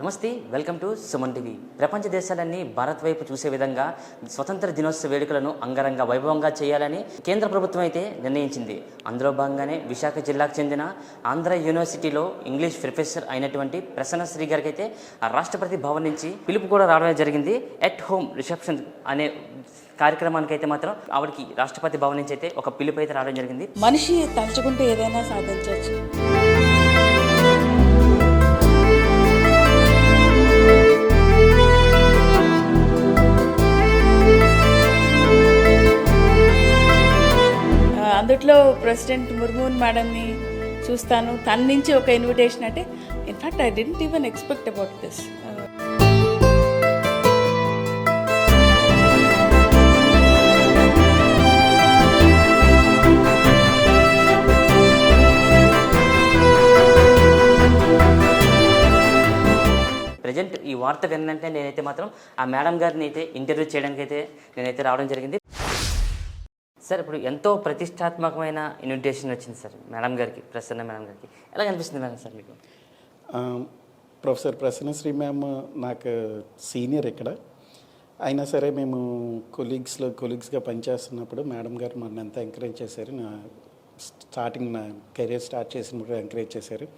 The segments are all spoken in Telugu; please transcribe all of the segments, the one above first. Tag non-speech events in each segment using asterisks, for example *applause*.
నమస్తే వెల్కమ్ టు సుమన్ టీవీ. ప్రపంచ దేశాలన్నీ భారత్ వైపు చూసే విధంగా స్వతంత్ర దినోత్సవ వేడుకలను అంగరంగ వైభవంగా చేయాలని కేంద్ర ప్రభుత్వం అయితే నిర్ణయించింది. అందులో భాగంగానే విశాఖ జిల్లాకు చెందిన ఆంధ్ర యూనివర్సిటీలో ఇంగ్లీష్ ప్రొఫెసర్ అయినటువంటి ప్రసన్న శ్రీ గారికి అయితే ఆ రాష్ట్రపతి భవన్ నుంచి పిలుపు కూడా రావడం జరిగింది. ఎట్ హోమ్ రిసెప్షన్ అనే కార్యక్రమానికి అయితే మాత్రం ఆవిడకి రాష్ట్రపతి భవన్ నుంచి అయితే ఒక పిలుపు అయితే రావడం జరిగింది. మనిషి తలుచుకుంటే ఏదైనా సాధించవచ్చు. ఇంట్లో ప్రెసిడెంట్ ముర్మూన్ మేడంని చూస్తాను. తన నుంచి ఒక ఇన్విటేషన్ అంటే in fact I didn't even expect about this present ఈ వార్త విన్నంటే నేనైతే మాత్రం ఆ మేడం గారిని అయితే ఇంటర్వ్యూ చేయడానికి అయితే నేనైతే రావడం జరిగింది. సార్ ఇప్పుడు ఎంతో ప్రతిష్టాత్మకమైన ఇన్విటేషన్ వచ్చింది సార్ మేడం గారికి ప్రసన్న మేడం గారికి. ఎలా కనిపిస్తుంది మేడం సార్ మీకు? ప్రొఫెసర్ ప్రొఫెసర్ ప్రసన్నశ్రీ మ్యామ్ నాకు సీనియర్ ఇక్కడ. అయినా సరే మేము కొలీగ్స్లో కొలీగ్స్గా పనిచేస్తున్నప్పుడు మేడం గారు మన ఎంత ఎంకరేజ్ చేశారు. నా స్టార్టింగ్ నా కెరీర్ స్టార్ట్ చేసినప్పుడు ఎంకరేజ్ చేశారు.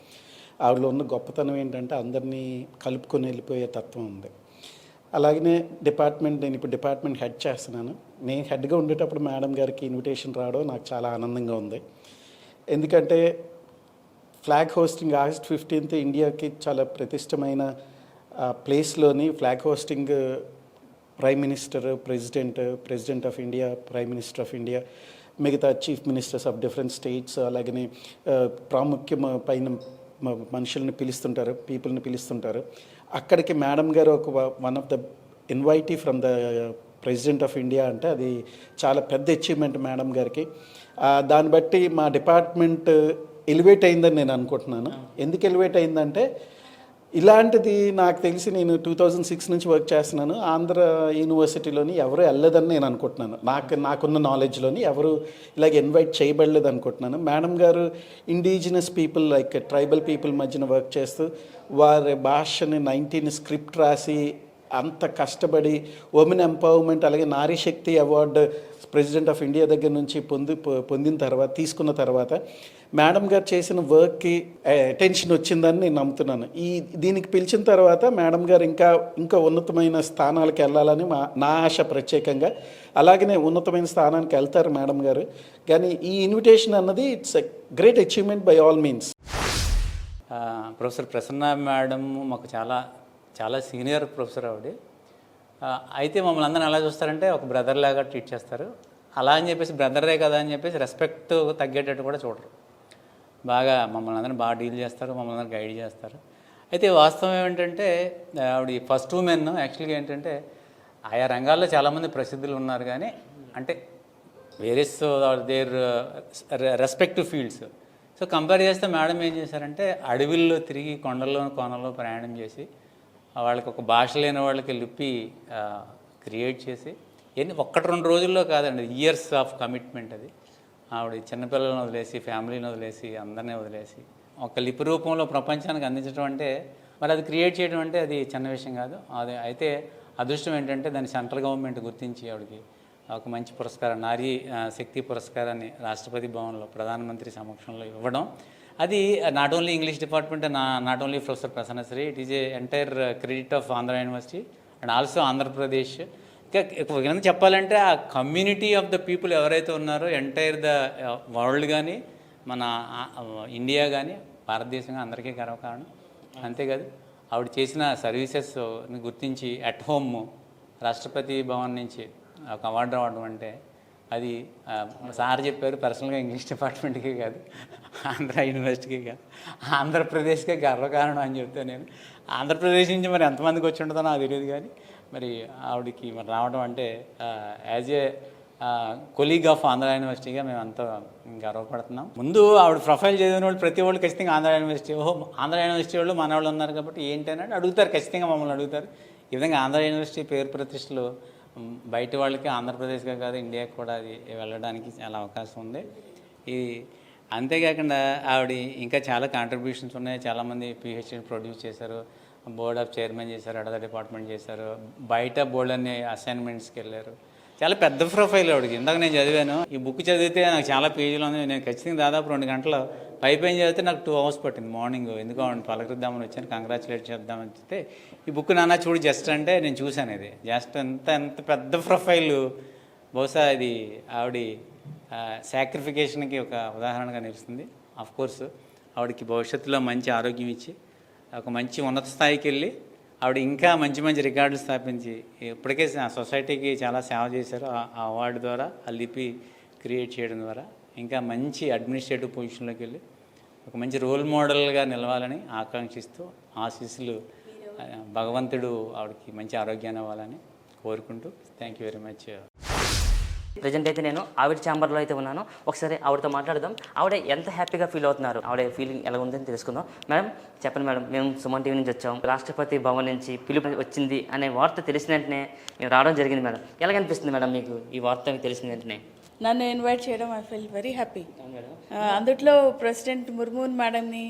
ఆవిడలో ఉన్న గొప్పతనం ఏంటంటే అందరినీ కలుపుకొని వెళ్ళిపోయే తత్వం ఉంది. అలాగనే డిపార్ట్మెంట్ నేను ఇప్పుడు డిపార్ట్మెంట్ హెడ్ చేస్తున్నాను. నేను హెడ్గా ఉండేటప్పుడు మేడం గారికి ఇన్విటేషన్ రావడం నాకు చాలా ఆనందంగా ఉంది. ఎందుకంటే ఫ్లాగ్ హోస్టింగ్ ఆగస్ట్ ఫిఫ్టీన్త్ ఇండియాకి చాలా ప్రతిష్టమైన ప్లేస్లోని flag hosting prime minister president president of India prime minister of India మిగతా chief ministers of different states అలాగనే ప్రాముఖ్యం పైన మ- మనుషుల్ని పిలుస్తుంటారు పీపుల్ని పిలుస్తుంటారు. అక్కడికి మేడం గారు ఒక one of the invitee from the president of India అంటే అది చాలా పెద్ద అచీవ్మెంట్ మేడం గారికి. దాన్ని బట్టి మా డిపార్ట్మెంట్ ఎలివేట్ అయిందని నేను అనుకుంటున్నాను. ఎందుకు ఎలివేట్ అయిందంటే ఇలాంటిది నాకు తెలిసి నేను టూ థౌజండ్ సిక్స్ నుంచి వర్క్ చేస్తున్నాను. ఆంధ్ర యూనివర్సిటీలోని ఎవరు వెళ్ళలేదని నేను అనుకుంటున్నాను. నాకు నాకున్న నాలెడ్జ్లోని ఎవరు ఇలాగ ఇన్వైట్ చేయబడలేదు అనుకుంటున్నాను. మేడం గారు indigenous people like tribal people మధ్యన వర్క్ చేస్తూ వారి భాషని నైన్టీన్ స్క్రిప్ట్ రాసి అంత కష్టపడి ఉమెన్ ఎంపవర్మెంట్ అలాగే Nari Shakti award president of India దగ్గర నుంచి పొంది పొందిన తర్వాత తీసుకున్న తర్వాత మేడం గారు చేసిన వర్క్కి అటెన్షన్ వచ్చిందని నేను నమ్ముతున్నాను. ఈ దీనికి పిలిచిన తర్వాత మేడం గారు ఇంకా ఇంకా ఉన్నతమైన స్థానాలకు వెళ్ళాలని మా నా ఆశ ప్రత్యేకంగా. అలాగనే ఉన్నతమైన స్థానానికి వెళ్తారు మేడం గారు. కానీ ఈ ఇన్విటేషన్ అన్నది it's a great achievement by all means professor Prasanna madam మాకు చాలా చాలా సీనియర్ ప్రొఫెసర్ ఆవిడ. అయితే మమ్మల్ని అందరిని ఎలా చూస్తారంటే ఒక బ్రదర్ లాగా ట్రీట్ చేస్తారు. అలా అని చెప్పేసి బ్రదరే కదా అని చెప్పేసి రెస్పెక్ట్ తగ్గేటట్టు కూడా చూడరు. బాగా మమ్మల్ని అందరిని బాగా డీల్ చేస్తారు మమ్మల్ని అందరిని గైడ్ చేస్తారు. అయితే వాస్తవం ఏమిటంటే ఆవిడ ఫస్ట్ ఉమెన్ యాక్చువల్గా ఏంటంటే ఆయా రంగాల్లో చాలామంది ప్రసిద్ధులు ఉన్నారు కానీ అంటే various their respective fields so compare uh, చేస్తే మేడం ఏం చేశారంటే అడవిల్లో తిరిగి కొండల్లో కోనల్లో ప్రయాణం చేసి వాళ్ళకి ఒక భాష లేని వాళ్ళకి లిపి క్రియేట్ చేసి ఎన్ని ఒక్కటి రెండు రోజుల్లో కాదండి ఇయర్స్ ఆఫ్ కమిట్మెంట్ అది. ఆవిడ చిన్నపిల్లలను వదిలేసి ఫ్యామిలీని వదిలేసి అందరినీ వదిలేసి ఒక లిపి రూపంలో ప్రపంచానికి అందించడం అంటే మరి అది క్రియేట్ చేయడం అంటే అది చిన్న విషయం కాదు. అది అయితే అదృష్టం ఏంటంటే దాన్ని సెంట్రల్ గవర్నమెంట్ గుర్తించి ఆవిడకి ఒక మంచి పురస్కారం నారీ శక్తి పురస్కారాన్ని రాష్ట్రపతి భవన్లో ప్రధానమంత్రి సమక్షంలో ఇవ్వడం. అది నాట్ ఓన్లీ ఇంగ్లీష్ డిపార్ట్మెంట్ నా not only professor Prasannasri it is a entire credit of Andhra university and also Andhra Pradesh ఇంకా చెప్పాలంటే ఆ కమ్యూనిటీ ఆఫ్ ద పీపుల్ ఎవరైతే ఉన్నారో ఎంటైర్ ద వరల్డ్ కానీ మన ఇండియా కానీ భారతదేశం అందరికీ గర్వకారణం. అంతేకాదు ఆవిడ చేసిన సర్వీసెస్ గుర్తించి అట్ హోమ్ రాష్ట్రపతి భవన్ నుంచి ఒక అవార్డు రావడం అంటే అది సార్ చెప్పారు పర్సనల్గా ఇంగ్లీష్ డిపార్ట్మెంట్కే కాదు ఆంధ్ర యూనివర్సిటీకి కాదు ఆంధ్రప్రదేశ్కే గర్వకారణం అని చెప్తే నేను. ఆంధ్రప్రదేశ్ నుంచి మరి ఎంతమందికి వచ్చి ఉంటుందో నాకు తెలియదు కానీ మరి ఆవిడకి మరి రావడం అంటే as a colleague of Andhra యూనివర్సిటీగా మేము అంత గర్వపడుతున్నాం. ముందు ఆవిడ ప్రొఫైల్ చదివిన వాళ్ళు ప్రతి వాళ్ళు ఖచ్చితంగా ఆంధ్ర యూనివర్సిటీ ఓహో ఆంధ్ర యూనివర్సిటీ వాళ్ళు మన వాళ్ళు ఉన్నారు కాబట్టి ఏంటి అని అడుగుతారు ఖచ్చితంగా మమ్మల్ని అడుగుతారు. ఈ విధంగా ఆంధ్ర యూనివర్సిటీ పేరు ప్రతిష్టలు బయట వాళ్ళకి ఆంధ్రప్రదేశ్గా కాదు ఇండియాకి కూడా అది వెళ్ళడానికి చాలా అవకాశం ఉంది. ఈ అంతేకాకుండా ఆవిడ ఇంకా చాలా కాంట్రిబ్యూషన్స్ ఉన్నాయి. చాలామంది పిహెచ్డీ ప్రొడ్యూస్ చేశారు బోర్డ్ ఆఫ్ చైర్మన్ చేశారు అడద డిపార్ట్మెంట్ చేశారు. బయట బోర్డు అన్ని అసైన్మెంట్స్కి వెళ్ళారు. చాలా పెద్ద ప్రొఫైల్ ఆవిడకి ఇందాక నేను చదివాను. ఈ బుక్ చదివితే నాకు చాలా పేజీలు ఉంది నేను ఖచ్చితంగా దాదాపు రెండు గంటలు పైపైన చదివితే నాకు టూ అవర్స్ పట్టింది మార్నింగ్. ఎందుకు ఆవిడ పలకరిద్దామని వచ్చాను. కంగ్రాచులేట్ చేద్దామని చెప్తే ఈ బుక్ నాన్న చూడు జస్ట్ అంటే నేను చూశాను ఇది. జస్ట్ ఎంత ఎంత పెద్ద ప్రొఫైల్. బహుశా ఇది ఆవిడ సాక్రిఫికేషన్కి ఒక ఉదాహరణగా నిలుస్తుంది. ఆఫ్ కోర్సు ఆవిడకి భవిష్యత్తులో మంచి ఆరోగ్యం ఇచ్చి ఒక మంచి ఉన్నత స్థాయికి వెళ్ళి ఆవిడ ఇంకా మంచి మంచి రికార్డులు స్థాపించి ఇప్పటికే ఆ సొసైటీకి చాలా సేవ చేశారు. ఆ- అవార్డు ద్వారా ఆ లిపి క్రియేట్ చేయడం ద్వారా ఇంకా మంచి అడ్మినిస్ట్రేటివ్ పొజిషన్లోకి వెళ్ళి ఒక మంచి రోల్ మోడల్గా నిలవాలని ఆకాంక్షిస్తూ ఆశీస్సులు భగవంతుడు ఆవిడకి మంచి ఆరోగ్యాన్ని ఇవ్వాలని కోరుకుంటూ thank you very much present అయితే నేను ఆవిడ ఛాంబర్లో అయితే ఉన్నాను. ఒకసారి ఆవిడతో మాట్లాడదాం. ఆవిడ ఎంత హ్యాపీగా ఫీల్ అవుతున్నారు? ఆవిడ ఫీలింగ్ ఎలా ఉందని తెలుసుకుందాం. మేడం చెప్పండి మేడం మేము సుమన్ టీవీ నుంచి వచ్చాం. రాష్ట్రపతి భవన్ నుంచి పిలుపు వచ్చింది అనే వార్త తెలిసిన వెంటనే మేము రావడం జరిగింది మేడం. ఎలా అనిపిస్తుంది మేడం మీకు ఈ వార్త తెలిసిన వెంటనే? నన్ను ఇన్వైట్ చేయడం I feel very happy madam. అందుట్లో ప్రెసిడెంట్ ముర్మూన్ మేడంని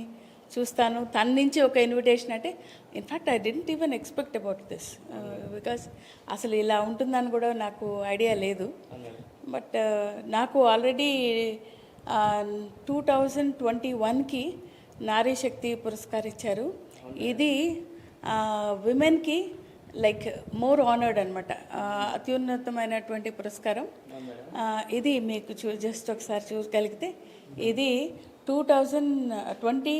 చూస్తాను. తన నుంచి ఒక ఇన్విటేషన్ అంటే in fact I didn't even expect about this because అసలు ఇలా ఉంటుందని కూడా నాకు ఐడియా లేదు. బట్ uh, నాకు ఆల్రెడీ టూ థౌజండ్ ట్వంటీ వన్కి నారీ శక్తి పురస్కారం ఇచ్చారు ఇది విమెన్కి లైక్ మోర్ ఆనర్డ్ అనమాట అత్యున్నతమైనటువంటి పురస్కారం. Uh, ఇది మీకు చూ జస్ట్ ఒకసారి చూడగలిగితే ఇది టూ థౌజండ్ ట్వంటీ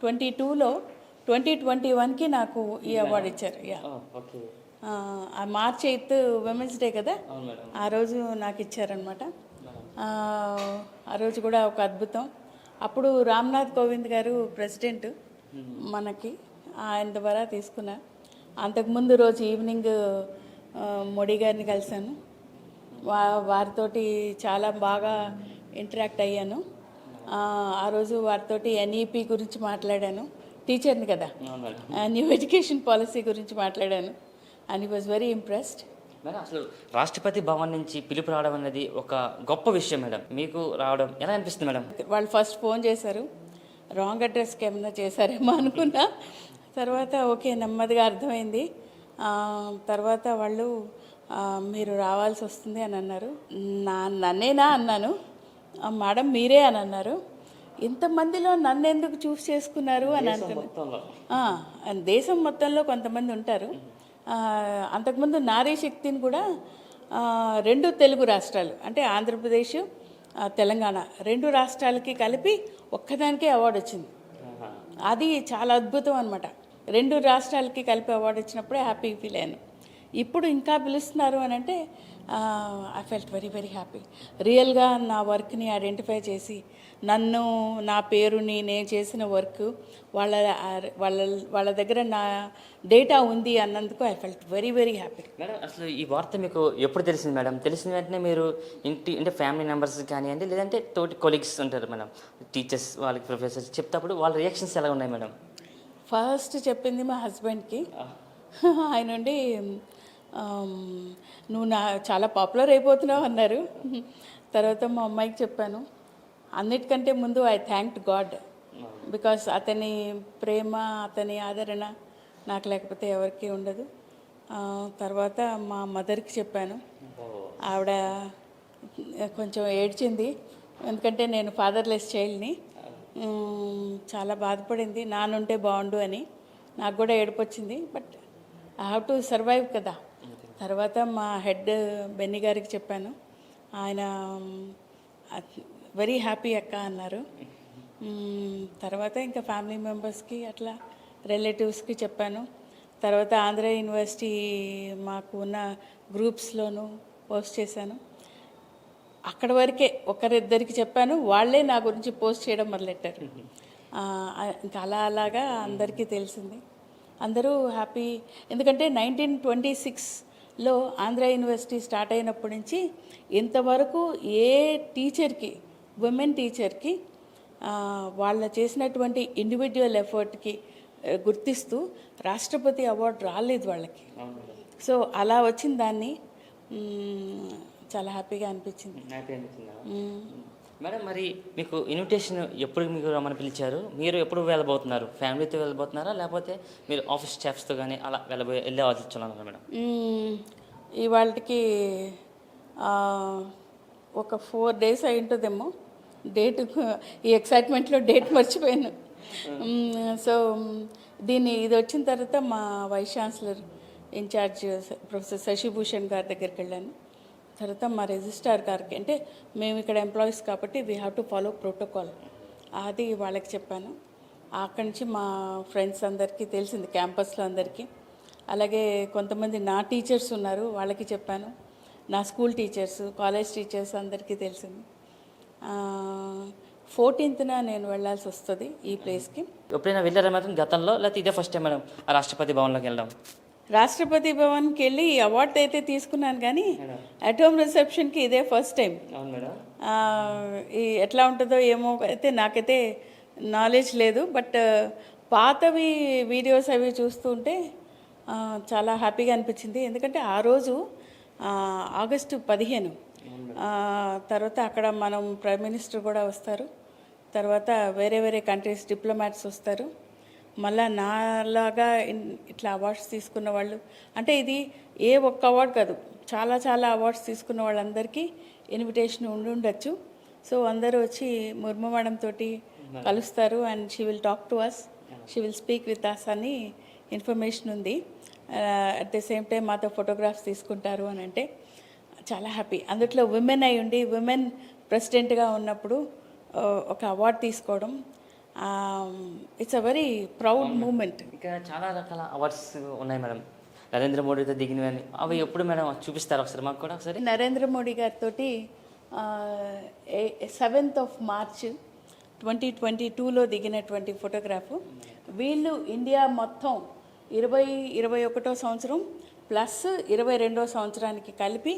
ట్వంటీ టూలో ట్వంటీ ట్వంటీ వన్కి నాకు ఈ అవార్డు ఇచ్చారు యా ఆ మార్చ్ ఎయిత్ ఉమెన్స్ డే కదా? ఆ రోజు నాకు ఇచ్చారనమాట ఆ రోజు కూడా ఒక అద్భుతం. అప్పుడు రామ్నాథ్ కోవింద్ గారు ప్రెసిడెంట్ మనకి ఆయన ద్వారా తీసుకున్నా. అంతకుముందు రోజు ఈవినింగ్ మోడీ గారిని కలిశాను. వా వారితోటి చాలా బాగా ఇంటరాక్ట్ అయ్యాను. ఆ, రోజు వారితోటి ఎన్ఈపి గురించి మాట్లాడాను. టీచర్ని కదా. న్యూ ఎడ్యుకేషన్ పాలసీ గురించి మాట్లాడాను. అండ్ ఈ వాజ్ వెరీ ఇంప్రెస్డ్ మేడం అసలు రాష్ట్రపతి భవన్ నుంచి పిలుపు రావడం అనేది ఒక గొప్ప విషయం మేడం. మీకు రావడం ఎలా అనిపిస్తుంది మేడం? వాళ్ళు ఫస్ట్ ఫోన్ చేశారు. రాంగ్ అడ్రస్కి ఏమన్నా చేశారేమో అనుకున్నా. తర్వాత ఓకే నెమ్మదిగా అర్థమైంది. తర్వాత వాళ్ళు మీరు రావాల్సి వస్తుంది అని అన్నారు. నా నన్నేనా? అన్నాను. "ఆ, మేడం మీరే అని అన్నారు. ఇంతమందిలో నన్ను ఎందుకు చూస్ చేసుకున్నారు అని అండ్ దేశం మొత్తంలో కొంతమంది ఉంటారు. అంతకుముందు నారీ శక్తిని కూడా రెండు తెలుగు రాష్ట్రాలు అంటే ఆంధ్రప్రదేశ్ తెలంగాణ రెండు రాష్ట్రాలకి కలిపి ఒక్కదానికే అవార్డు వచ్చింది. అది చాలా అద్భుతం అనమాట రెండు రాష్ట్రాలకి కలిపి అవార్డు వచ్చినప్పుడే హ్యాపీ ఫీల్ అయ్యాను. ఇప్పుడు ఇంకా పిలుస్తున్నారు అని అంటే I felt very very happy రియల్గా నా వర్క్ని ఐడెంటిఫై చేసి నన్ను నా పేరుని నేను చేసిన వర్క్ వాళ్ళ వాళ్ళ వాళ్ళ దగ్గర నా డేటా ఉంది అన్నందుకు I felt very very happy madam అసలు ఈ వార్త మీకు ఎప్పుడు తెలిసింది మేడం? తెలిసిన వెంటనే మీరు ఇంటి అంటే ఫ్యామిలీ మెంబర్స్ కానివ్వండి లేదంటే తోటి కొలీగ్స్ ఉంటారు మేడం టీచర్స్ వాళ్ళకి ప్రొఫెసర్స్ చెప్తేప్పుడు వాళ్ళ రియాక్షన్స్ ఎలా ఉన్నాయి మేడం? ఫస్ట్ చెప్పింది మా హస్బెండ్కి *laughs* ఆయన నుండి నువ్వు నా చాలా పాపులర్ అయిపోతున్నావు అన్నారు. తర్వాత మా అమ్మాయికి చెప్పాను. అన్నిటికంటే ముందు ఐ థ్యాంక్ గాడ్ బికాస్ అతని ప్రేమ అతని ఆదరణ నాకు లేకపోతే ఎవరికి ఉండదు. తర్వాత మా మదర్కి చెప్పాను. ఆవిడ కొంచెం ఏడ్చింది. ఎందుకంటే నేను ఫాదర్లెస్ చైల్డ్ని చాలా బాధపడింది. నానుంటే బాగుండు అని. నాకు కూడా ఏడుపు వచ్చింది but I have to survive కదా. తర్వాత మా హెడ్ బెన్ని గారికి చెప్పాను. ఆయన వెరీ హ్యాపీ అక్క అన్నారు. తర్వాత ఇంకా ఫ్యామిలీ మెంబర్స్కి అట్లా రిలేటివ్స్కి చెప్పాను. తర్వాత ఆంధ్ర యూనివర్సిటీ మాకు ఉన్న గ్రూప్స్లోనూ పోస్ట్ చేశాను. అక్కడ వరకే ఒకరిద్దరికి చెప్పాను. వాళ్ళే నా గురించి పోస్ట్ చేయడం మొదలెట్టారు. ఇంకా అలా అలాగా అందరికీ తెలిసింది. అందరూ హ్యాపీ ఎందుకంటే నైన్టీన్ ట్వంటీ సిక్స్ సిక్స్లో ఆంధ్ర యూనివర్సిటీ స్టార్ట్ అయినప్పటి నుంచి ఇంతవరకు ఏ టీచర్కి ఉమెన్ టీచర్కి వాళ్ళ చేసినటువంటి ఇండివిజువల్ ఎఫర్ట్కి గుర్తిస్తూ రాష్ట్రపతి అవార్డు రాలేదు వాళ్ళకి. సో అలా వచ్చిన దాన్ని చాలా హ్యాపీగా అనిపించింది. మేడం మరి మీకు ఇన్విటేషన్ ఎప్పుడు మీకు రమ్మని పిలిచారు? మీరు ఎప్పుడు వెళ్ళబోతున్నారు? ఫ్యామిలీతో వెళ్ళబోతున్నారా? లేకపోతే మీరు ఆఫీస్ స్టాఫ్స్తో కానీ అలా వెళ్ళబోయే వెళ్ళే ఆలోచిస్తున్నారా మేడం? ఇవాళకి ఒక ఫోర్ డేస్ అయి ఉంటుందేమో డేట్ ఈ ఎక్సైట్మెంట్లో డేట్ మర్చిపోయాను. సో దీన్ని ఇది వచ్చిన తర్వాత మా vice chancellor in charge professor Shashibhushan గారి దగ్గరికి వెళ్ళాను. తర్వాత మా రిజిస్టార్ గారికి. అంటే మేము ఇక్కడ ఎంప్లాయీస్ కాబట్టి we have to follow protocol అది వాళ్ళకి చెప్పాను. అక్కడి నుంచి మా ఫ్రెండ్స్ అందరికీ తెలిసింది క్యాంపస్లో అందరికీ. అలాగే కొంతమంది నా టీచర్స్ ఉన్నారు వాళ్ళకి చెప్పాను. నా స్కూల్ టీచర్స్ కాలేజ్ టీచర్స్ అందరికీ తెలిసింది. ఫోర్టీన్త్న నేను వెళ్ళాల్సి వస్తుంది ఈ ప్లేస్కి ఎప్పుడైనా వెళ్ళారా మేడం గతంలో? లేకపోతే ఇదే ఫస్ట్ టైం మేడం రాష్ట్రపతి భవన్లోకి వెళ్ళడం? రాష్ట్రపతి భవన్కి వెళ్ళి అవార్డు అయితే తీసుకున్నాను కానీ అట్ హోమ్ రిసెప్షన్కి ఇదే ఫస్ట్ టైం. ఈ ఎట్లా ఉంటుందో ఏమో అయితే నాకైతే నాలెడ్జ్ లేదు. బట్ పాతవి వీడియోస్ అవి చూస్తుంటే చాలా హ్యాపీగా అనిపించింది. ఎందుకంటే ఆ రోజు ఆగస్టు పదిహేను. తర్వాత అక్కడ మనం ప్రైమ్ మినిస్టర్ కూడా వస్తారు. తర్వాత వేరే వేరే కంట్రీస్ డిప్లొమాట్స్ వస్తారు. మళ్ళా నాలాగా ఇట్లా అవార్డ్స్ తీసుకున్న వాళ్ళు. అంటే ఇది ఏ ఒక్క అవార్డు కాదు చాలా చాలా అవార్డ్స్ తీసుకున్న వాళ్ళందరికీ ఇన్విటేషన్ ఉండి ఉండొచ్చు. సో అందరూ వచ్చి ముర్ము మేడం తోటి కలుస్తారు and she will talk to us she will speak with us అని ఇన్ఫర్మేషన్ ఉంది. అట్ ద సేమ్ టైం మాతో ఫోటోగ్రాఫ్స్ తీసుకుంటారు అని అంటే చాలా హ్యాపీ అందుట్లో విమెన్ అయి ఉండి విమెన్ ప్రెసిడెంట్గా ఉన్నప్పుడు uh, ఒక అవార్డు తీసుకోవడం it's a very proud moment ఇంకా చాలా రకాల అవార్డ్స్ ఉన్నాయి మేడం. నరేంద్ర మోడీతో దిగినవి అవి ఎప్పుడు మేడం చూపిస్తారు ఒకసారి మాకు కూడా ఒకసారి? నరేంద్ర మోడీ గారితో seventh of March twenty twenty టూలో దిగినటువంటి ఫోటోగ్రాఫ్ వీళ్ళు ఇండియా మొత్తం ఇరవై ఇరవై ఒకటో సంవత్సరం ప్లస్ ఇరవై రెండో సంవత్సరానికి కలిపి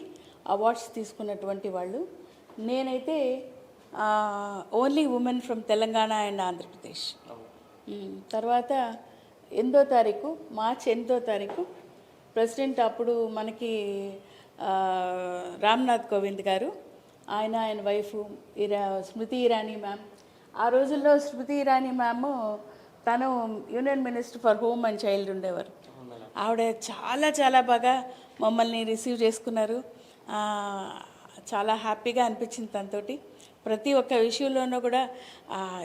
అవార్డ్స్ తీసుకున్నటువంటి వాళ్ళు. నేనైతే only woman from Telangana and Andhra Pradesh తర్వాత ఎనిమిదో తారీఖు మార్చ్ ఎనిమిదో తారీఖు ప్రెసిడెంట్ అప్పుడు మనకి రామ్నాథ్ కోవింద్ గారు ఆయన ఆయన వైఫ్ ఇరా స్మృతి ఇరానీ మ్యామ్ ఆ రోజుల్లో స్మృతి ఇరానీ మ్యామ్ తను union minister for home and child ఉండేవారు. ఆవిడ చాలా చాలా బాగా మమ్మల్ని రిసీవ్ చేసుకున్నారు. చాలా హ్యాపీగా అనిపించింది తనతోటి. ప్రతి ఒక్క విషయంలోనూ కూడా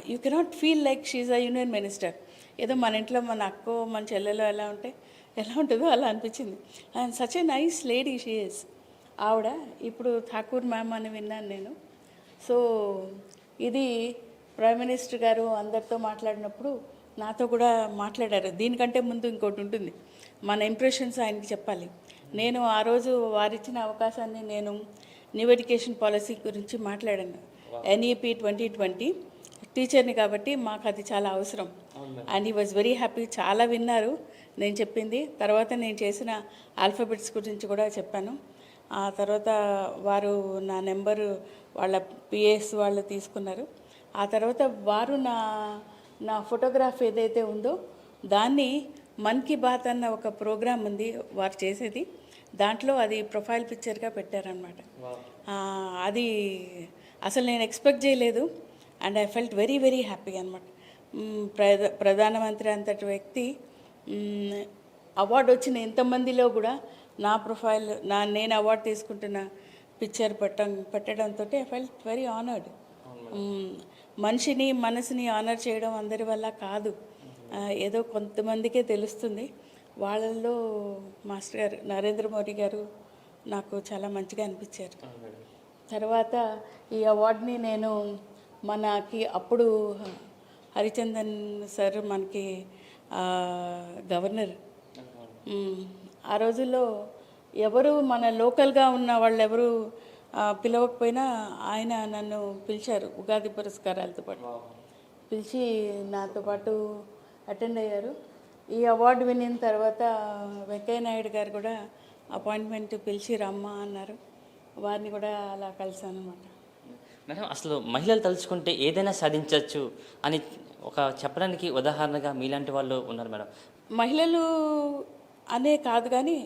you cannot feel like she uh union minister ఏదో మన ఇంట్లో మన అక్కో మన చెల్లెలో ఎలా ఉంటే ఎలా ఉంటుందో అలా అనిపించింది. And such a nice lady she is ఆవిడ ఇప్పుడు ఠాకూర్ మ్యామ్ అని విన్నాను నేను. సో ఇది ప్రైమ్ మినిస్టర్ గారు అందరితో మాట్లాడినప్పుడు నాతో కూడా మాట్లాడారు. దీనికంటే ముందు ఇంకోటి ఉంటుంది. మన ఇంప్రెషన్స్ ఆయనకి చెప్పాలి. నేను ఆ రోజు వారిచ్చిన అవకాశాన్ని నేను న్యూ ఎడ్యుకేషన్ పాలసీ గురించి మాట్లాడాను. ఎన్ఈపి ట్వంటీ ట్వంటీ టీచర్ని కాబట్టి మాకు అది చాలా అవసరం. అండ్ ఈ వాజ్ వెరీ హ్యాపీ చాలా విన్నారు. నేను చెప్పింది. తర్వాత నేను చేసిన ఆల్ఫాబెట్స్ గురించి కూడా చెప్పాను. ఆ తర్వాత వారు నా నెంబరు వాళ్ళ పిఎస్ వాళ్ళు తీసుకున్నారు. ఆ తర్వాత వారు నా నా ఫోటోగ్రాఫ్ ఏదైతే ఉందో దాన్ని మన్ కీ బాత్ అన్న ఒక ప్రోగ్రామ్ ఉంది వారు చేసేది. దాంట్లో అది ప్రొఫైల్ పిక్చర్గా పెట్టారనమాట అది అసలు నేను ఎక్స్పెక్ట్ చేయలేదు. And I felt very very happy అనమాట ప్రధా ప్రధానమంత్రి అంతటి వ్యక్తి అవార్డు వచ్చిన ఎంతమందిలో కూడా నా ప్రొఫైల్ నా నేను అవార్డు తీసుకుంటున్న పిక్చర్ పెట్టడం పెట్టడంతో ఐ ఫెల్ట్ వెరీ ఆనర్డ్. మనిషిని మనసుని ఆనర్ చేయడం అందరి వల్ల కాదు. ఏదో కొంతమందికే తెలుస్తుంది. వాళ్ళల్లో మాస్టర్ గారు నరేంద్ర మోడీ గారు నాకు చాలా మంచిగా అనిపించారు. తర్వాత ఈ అవార్డుని నేను మనకి అప్పుడు హరిచందన్ సార్ మనకి గవర్నర్. ఆ రోజుల్లో ఎవరు మన లోకల్గా ఉన్న వాళ్ళు ఎవరు పిలవకపోయినా ఆయన నన్ను పిలిచారు ఉగాది పురస్కారాలతో పాటు. పిలిచి నాతో పాటు అటెండ్ అయ్యారు. ఈ అవార్డు వినిన తర్వాత వెంకయ్య నాయుడు గారు కూడా అపాయింట్మెంట్ పిలిచి రమ్మా అన్నారు. వారిని కూడా అలా కలిసాను అనమాట మేడం అసలు మహిళలు తలుచుకుంటే ఏదైనా సాధించవచ్చు అని ఒక చెప్పడానికి ఉదాహరణగా మీలాంటి వాళ్ళు ఉన్నారు మేడం. మహిళలు అనే కాదు కానీ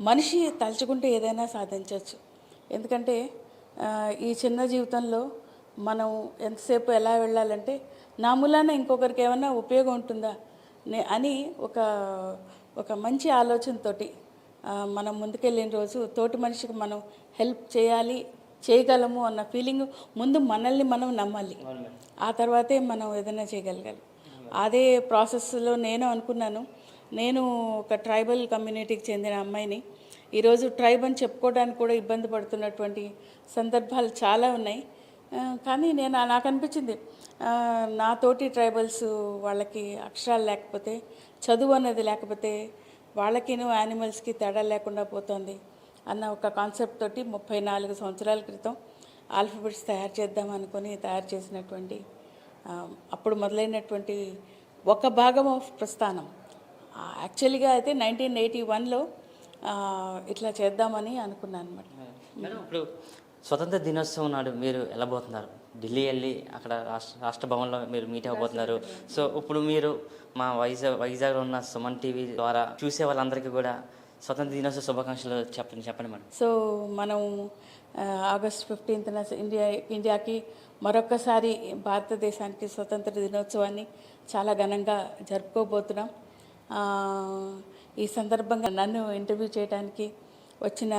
మనిషి తలుచుకుంటే ఏదైనా సాధించవచ్చు ఎందుకంటే ఈ చిన్న జీవితంలో మనం ఎంతసేపు ఎలా వెళ్ళాలంటే నా మూలాన ఇంకొకరికి ఏమైనా ఉపయోగం ఉంటుందా అని ఒక ఒక మంచి ఆలోచనతోటి మనం ముందుకెళ్ళిన రోజు తోటి మనిషికి మనం హెల్ప్ చేయాలి చేయగలము అన్న ఫీలింగ్ ముందు మనల్ని మనం నమ్మాలి. ఆ తర్వాతే మనం ఏదైనా చేయగలగాలి. అదే ప్రాసెస్లో నేను అనుకున్నాను. నేను ఒక ట్రైబల్ కమ్యూనిటీకి చెందిన అమ్మాయిని. ఈరోజు ట్రైబ్ అని చెప్పుకోవడానికి కూడా ఇబ్బంది పడుతున్నటువంటి సందర్భాలు చాలా ఉన్నాయి. కానీ నేను నాకు అనిపించింది నాతోటి నా తోటి ట్రైబల్స్ వాళ్ళకి అక్షరాలు లేకపోతే చదువు అనేది లేకపోతే వాళ్ళకిను యానిమల్స్కి తేడా లేకుండా పోతుంది అన్న ఒక కాన్సెప్ట్ తోటి ముప్పై నాలుగు సంవత్సరాల క్రితం ఆల్ఫబెట్స్ తయారు చేద్దాం అనుకొని తయారు చేసినటువంటి అప్పుడు మొదలైనటువంటి ఒక భాగం ఆఫ్ ప్రస్థానం. యాక్చువల్గా అయితే నైన్టీన్ ఎయిటీ వన్లో ఇట్లా చేద్దామని అనుకున్నాను అనమాట మేడం ఇప్పుడు స్వతంత్ర దినోత్సవం నాడు మీరు వెళ్ళబోతున్నారు ఢిల్లీ వెళ్ళి అక్కడ రాష్ట్ర రాష్ట్ర భవన్లో మీరు మీట్ అవ్వబోతున్నారు. సో ఇప్పుడు మీరు మా వైజాగ్ వైజాగ్లో ఉన్న సుమన్ టీవీ ద్వారా చూసే వాళ్ళందరికీ కూడా స్వతంత్ర దినోత్సవ శుభాకాంక్షలు చెప్పండి చెప్పండి మేడం. సో మనం ఆగస్ట్ ఫిఫ్టీన్త్న ఇండియా ఇండియాకి మరొకసారి భారతదేశానికి స్వతంత్ర దినోత్సవాన్ని చాలా ఘనంగా జరుపుకోబోతున్నాం. ఈ సందర్భంగా నన్ను ఇంటర్వ్యూ చేయడానికి వచ్చిన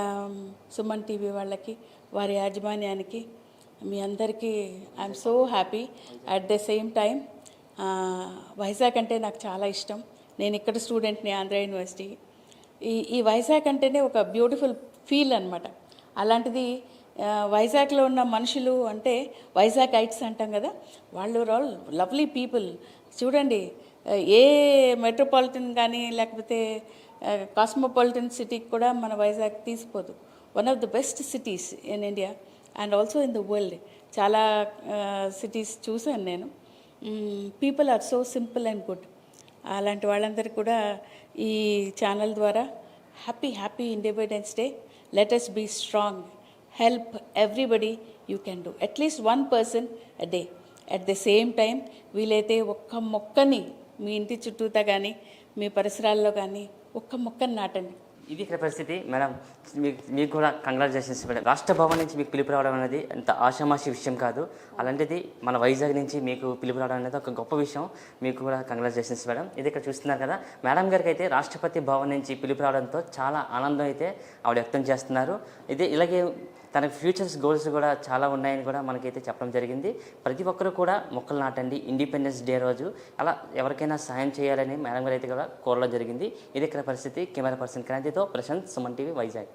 సుమన్ టీవీ వాళ్ళకి వారి యాజమాన్యానికి మీ అందరికీ I'm so happy. At the same time Vizag అంటే నాకు చాలా ఇష్టం. నేను ఇక్కడ స్టూడెంట్ని ఆంధ్ర యూనివర్సిటీ. ఈ ఈ వైజాగ్ అంటేనే ఒక బ్యూటిఫుల్ ఫీల్ అనమాట అలాంటిది వైజాగ్లో ఉన్న మనుషులు అంటే వైజాగ్ ఐట్స్ అంటాం కదా వాళ్ళు ఆల్ లవ్లీ పీపుల్. చూడండి ఏ మెట్రోపాలిటన్ కానీ లేకపోతే కాస్మోపాలిటన్ సిటీకి కూడా మన Vizag తీసిపోదు. One of the best cities in India and also in the world. చాలా సిటీస్ చూశాను నేను. People are so simple and good. అలాంటి వాళ్ళందరికీ కూడా ఈ ఛానల్ ద్వారా happy happy independence day. Let us be strong help everybody you can do at least one person a day at the same time వీలైతే ఒక్క మొక్కని మీ ఇంటి చుట్టూతా కానీ మీ పరిసరాల్లో కానీ ఒక్క మొక్కని నాటండి. ఇది ఇక్కడ పరిస్థితి. మేడం మీకు మీకు కూడా కంగ్రాచులేషన్స్ మేడం. రాష్ట్ర భవన్ నుంచి మీకు పిలుపు రావడం అనేది అంత ఆషామాషి విషయం కాదు. అలాంటిది మన వైజాగ్ నుంచి మీకు పిలుపు రావడం అనేది ఒక గొప్ప విషయం. మీకు కూడా కంగ్రాచులేషన్స్ మేడం. ఇది ఇక్కడ చూస్తున్నారు కదా. మేడం గారికి అయితే రాష్ట్రపతి భవన్ నుంచి పిలుపు రావడంతో చాలా ఆనందం అయితే ఆవిడ వ్యక్తం చేస్తున్నారు. ఇది ఇలాగే తన ఫ్యూచర్స్ గోల్స్ కూడా చాలా ఉన్నాయని కూడా మనకైతే చెప్పడం జరిగింది. ప్రతి ఒక్కరూ కూడా మొక్కలు నాటండి. ఇండిపెండెన్స్ డే రోజు అలా ఎవరికైనా సాయం చేయాలని మేడం గారు అయితే కూడా కోరడం జరిగింది. ఇది ఇక్కడ పరిస్థితి. కెమెరా పర్సన్ క్రాంతితో ప్రశాంత్ సుమన్ టీవీ వైజాగ్.